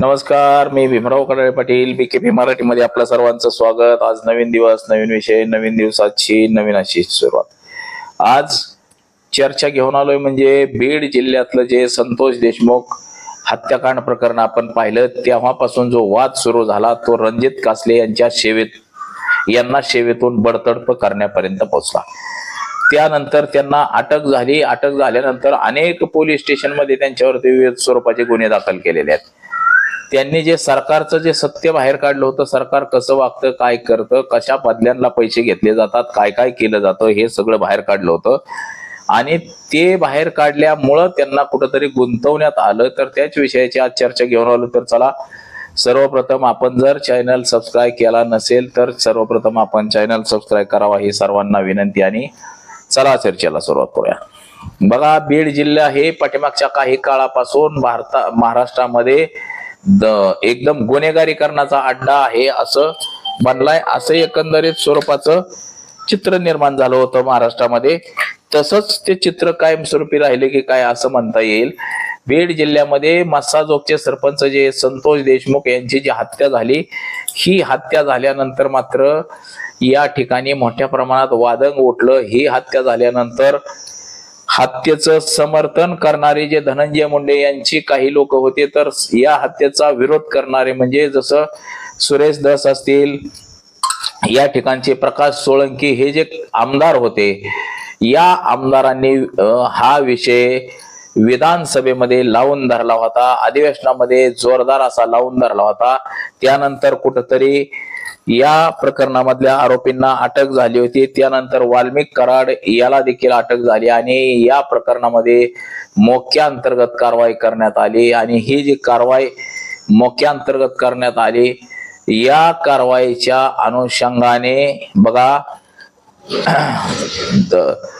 नमस्कार मी Bhimrao Kadale Patil B K P मराठीमध्ये आपलं सर्वांचं स्वागत. आज नवीन दिवस नवीन विषय नवीन दिवसाची नवीन अशी सुरुवात. आज चर्चा घेऊन आलोय म्हणजे बीड जिल्ह्यातलं जे संतोष देशमुख हत्याकांड प्रकरण आपण पाहिलं तेव्हापासून जो वाद सुरू झाला तो रणजित कासले यांच्या सेवेत यांना सेवेतून बडतडप करण्यापर्यंत पोहोचला. त्यानंतर त्यांना अटक झाली. अटक झाल्यानंतर अनेक पोलीस स्टेशनमध्ये त्यांच्यावरती विविध स्वरूपाचे गुन्हे दाखल केलेले आहेत. त्यांनी जे सरकारचं जे सत्य बाहेर काढलं होतं सरकार कसं वागतं काय करतं कशा बदल्यांना पैसे घेतले जातात काय काय केलं जातं हे सगळं बाहेर काढलं होतं. आणि ते बाहेर काढल्यामुळं त्यांना कुठंतरी गुंतवण्यात आलं. तर त्याच विषयाची आज चर्चा घेऊन आलो. तर चला सर्वप्रथम आपण जर चॅनल सबस्क्राईब केला नसेल तर सर्वप्रथम आपण चॅनल सबस्क्राईब करावा ही सर्वांना विनंती. आणि चला चर्चेला सुरुवात करूया. बघा बीड जिल्हा हे पाठीमागच्या काही काळापासून भारता महाराष्ट्रामध्ये द- एकदम गुन्हेगारीकरणाचा अड्डा आहे असं म्हणलाय. असं एकंदरीत स्वरूपाचं चित्र निर्माण झालं होतं महाराष्ट्रामध्ये. तसंच ते चित्र कायमस्वरूपी राहिले की काय असं म्हणता येईल. बीड जिल्ह्यामध्ये मस्साजोगचे सरपंच जे संतोष देशमुख यांची जी हत्या झाली ही हत्या झाल्यानंतर मात्र या ठिकाणी मोठ्या प्रमाणात वादंग उठलं. ही हत्या झाल्यानंतर हत्येचं समर्थन करणारे जे धनंजय मुंडे यांची काही लोक होते तर या हत्येचा विरोध करणारे म्हणजे जसं सुरेश दस असतील या ठिकाणचे प्रकाश सोळंकी हे जे आमदार होते या आमदारांनी अं, हा विषय विधानसभेमध्ये लावून धरला होता अधिवेशनामध्ये जोरदार असा लावून धरला होता. त्यानंतर कुठंतरी या प्रकरणामधल्या आरोपींना अटक झाली होती. त्यानंतर वाल्मिक कराड याला देखील अटक झाली आणि या प्रकरणामध्ये मोक्या अंतर्गत कारवाई करण्यात आली आणि ही जी कारवाई मोक्या अंतर्गत करण्यात आली या कारवाईच्या अनुषंगाने बघा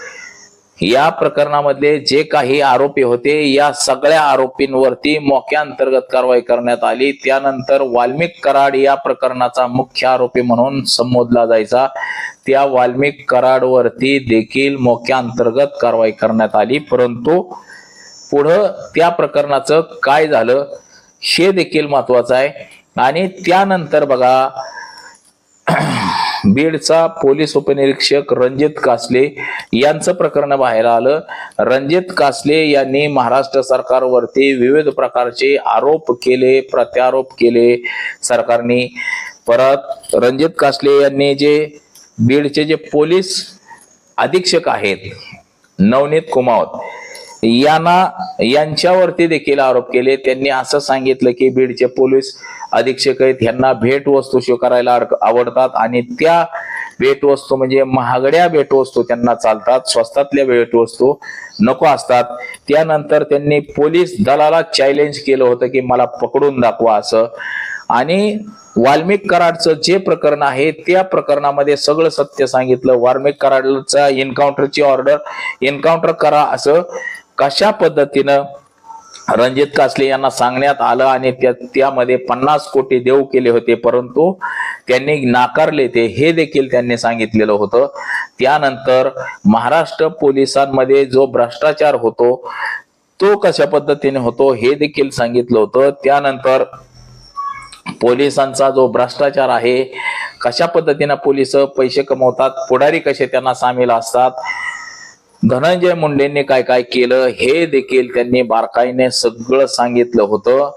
या प्रकरणामधले जे काही आरोपी होते या सगळ्या आरोपींवरती मोक्या अंतर्गत कारवाई करण्यात आली. त्यानंतर वाल्मिक कराड या प्रकरणाचा मुख्य आरोपी म्हणून संबोधला जायचा. त्या वाल्मिक कराडवरती देखील मोक्या अंतर्गत कारवाई करण्यात आली. परंतु पुढं त्या प्रकरणाचं काय झालं हे देखील महत्वाचं आहे. आणि त्यानंतर बघा बीडचा पोलीस उपनिरीक्षक रणजित कासले यांचं प्रकरण बाहेर आलं. रणजित कासले यांनी महाराष्ट्र सरकारवरती विविध प्रकारचे आरोप केले प्रत्यारोप केले सरकारने. परत रणजित कासले यांनी जे बीडचे जे पोलीस अधीक्षक आहेत नवनीत कुमावत यांना यांच्यावरती देखील आरोप केले. त्यांनी असं सांगितलं की बीडचे पोलीस अधीक्षक आहेत यांना भेटवस्तू स्वीकारायला आवडतात आणि त्या भेटवस्तू म्हणजे महागड्या भेटवस्तू त्यांना चालतात स्वस्तातल्या भेटवस्तू नको असतात. त्यानंतर त्यांनी पोलीस दलाला चॅलेंज केलं होतं की मला पकडून दाखवा असं. आणि वाल्मिक कराडचं जे प्रकरण आहे त्या प्रकरणामध्ये सगळं सत्य सांगितलं. वाल्मिक कराडचा एन्काउंटरची ऑर्डर एन्काउंटर करा असं कशा पद्धतीनं रणजित कासले यांना सांगण्यात आलं आणि त्यामध्ये पन्नास कोटी देऊ केले होते परंतु त्यांनी नाकारले ते हे देखील त्यांनी सांगितलेलं होतं. त्यानंतर महाराष्ट्र पोलिसांमध्ये जो भ्रष्टाचार होतो तो कशा पद्धतीने होतो हे देखील सांगितलं होतं. त्यानंतर पोलिसांचा जो भ्रष्टाचार आहे कशा पद्धतीनं पोलीस पैसे कमवतात पुढारी कसे त्यांना सामील असतात धनंजय मुंडेंनी काय काय केलं हे देखील त्यांनी बारकाईने सगळं सांगितलं होतं.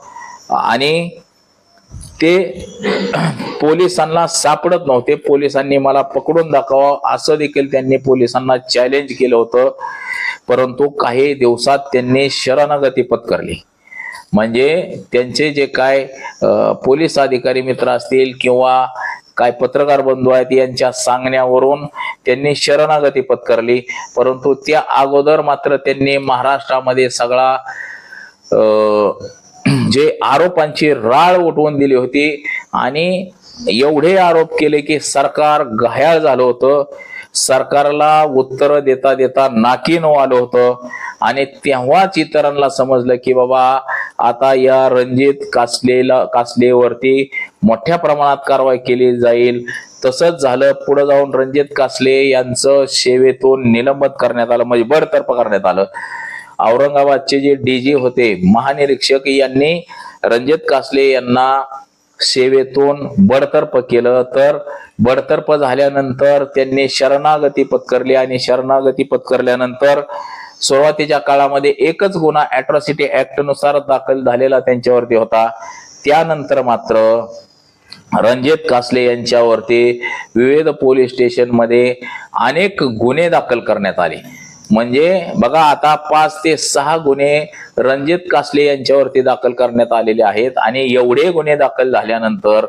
आणि ते पोलिसांना सापडत नव्हते. पोलिसांनी मला पकडून दाखवा असं देखील त्यांनी पोलिसांना चॅलेंज केलं होतं. परंतु काही दिवसात त्यांनी शरणागती पत्करली. म्हणजे त्यांचे जे काय पोलीस अधिकारी मित्र असतील किंवा काय पत्रकार बंधू आहेत यांच्या सांगण्यावरून त्यांनी शरणागती पत्करली. परंतु त्या अगोदर मात्र त्यांनी महाराष्ट्रामध्ये सगळा जे आरोपांची राळ उठवून दिली होती. आणि एवढे आरोप केले की सरकार घायाळ झालं होतं. सरकारला उत्तर देता देता नाकीनो आलं होतं. आणि तेव्हाच इतरांना समजलं की बाबा आता या रणजित कासलेला कासलेवरती मोठ्या प्रमाणात कारवाई केली जाईल. तसंच झालं पुढे जाऊन रणजित कासले यांचं सेवेतून निलंबन करण्यात आलं म्हणजे बडतर्फ करण्यात आलं. औरंगाबादचे जे डीजी होते महानिरीक्षक यांनी रणजित कासले यांना सेवेतून बडतर्फ केलं तर बडतर्फ झाल्यानंतर त्यांनी शरणागती पत्करली आणि शरणागती पत्करल्यानंतर सुरुवातीच्या काळामध्ये एकच गुन्हा अॅट्रॉसिटी ऍक्टनुसार दाखल झालेला त्यांच्यावरती होता. त्यानंतर मात्र रणजित कासले यांच्यावरती विविध पोलीस स्टेशनमध्ये अनेक गुन्हे दाखल करण्यात आले. म्हणजे बघा आता पाच ते सहा गुन्हे रणजित कासले यांच्यावरती दाखल करण्यात आलेले आहेत आणि एवढे गुन्हे दाखल झाल्यानंतर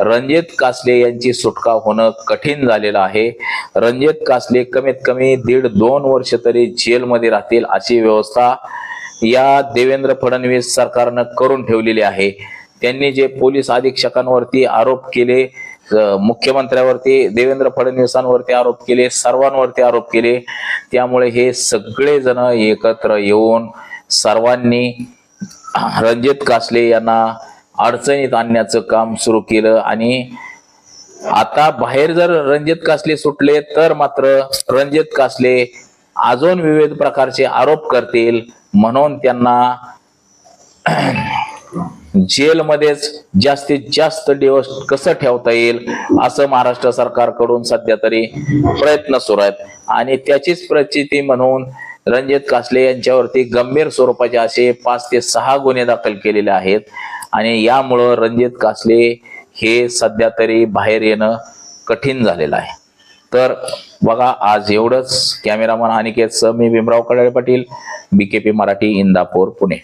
रणजित कासले यांची सुटका होणं कठीण झालेलं आहे. रणजित कासले कमीत कमी दीड दोन वर्ष तरी जेलमध्ये राहतील अशी व्यवस्था या देवेंद्र फडणवीस सरकारनं करून ठेवलेली आहे. त्यांनी जे पोलीस अधीक्षकांवरती आरोप केले मुख्यमंत्र्यावरती देवेंद्र फडणवीसांवरती आरोप केले सर्वांवरती आरोप केले. त्यामुळे हे सगळे जण एकत्र येऊन सर्वांनी रणजित कासले यांना अडचणीत आणण्याचं काम सुरू केलं. आणि आता बाहेर जर रणजित कासले सुटले तर मात्र रणजित कासले अजून विविध प्रकारचे आरोप करतील म्हणून त्यांना जेलमध्येच जास्तीत जास्त दिवस कसं ठेवता येईल असं महाराष्ट्र सरकारकडून सध्या तरी प्रयत्न सुरू आहेत. आणि त्याचीच प्रचिती म्हणून रणजित कासले यांच्यावरती गंभीर स्वरूपाचे असे पाच ते सहा गुन्हे दाखल केलेले आहेत. आणि यामुळं रणजित कासले हे सध्या तरी बाहेर येणं कठीण झालेलं आहे. तर बघा आज एवढंच. कॅमेरामन अनिकेत सह मी भीमराव कडाळे पाटील बीकेपी मराठी इंदापूर पुणे.